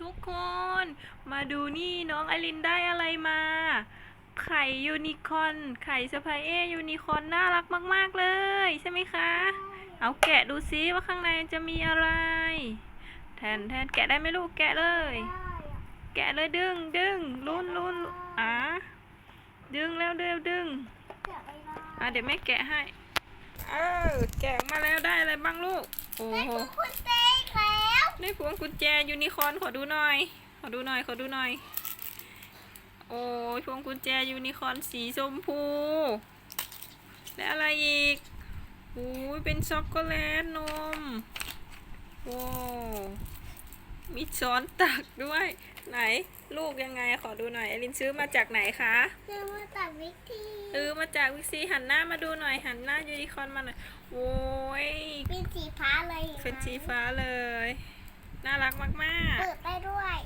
ทุกคน มาดูนี่น้องอลินได้อะไรมา ไข่ยูนิคอนไข่สไปเอยูนิคอนน่ารักมาก ๆ เลยใช่ไหมคะ เอาแกะดูซิว่าข้างในจะมีอะไร แทนแทนแกะได้ไหมลูกแกะเลย แกะเลยดึงดึงลุ้นลุ้นอะดึงแล้วเร็วดึงอะเดี๋ยวแม่แกะให้ เออแกะมาแล้วได้อะไรบ้างลูก โอ้โห ได้พวงกุญแจยูนิคอร์นขอดูหน่อย ขอดูหน่อย ขอดูหน่อย โอ้ยพวงกุญแจยูนิคอร์นสีชมพู และอะไรอีกโอ้ยเป็นช็อกโกแลตนมโว้มีช้อนตักด้วย ไหนลูกยังไงขอดูหน่อยอลินซื้อมาจากไหนคะคือมาตัดวิธีซื้อมาจากวิกซีหันหน้ามาดูหน่อยหันหน้ายูนิคอร์นมาหน่อยโอ้ยเป็นสีฟ้าเลยเป็นสีฟ้าเลย น่ารักมาก ๆ เปิดได้ด้วย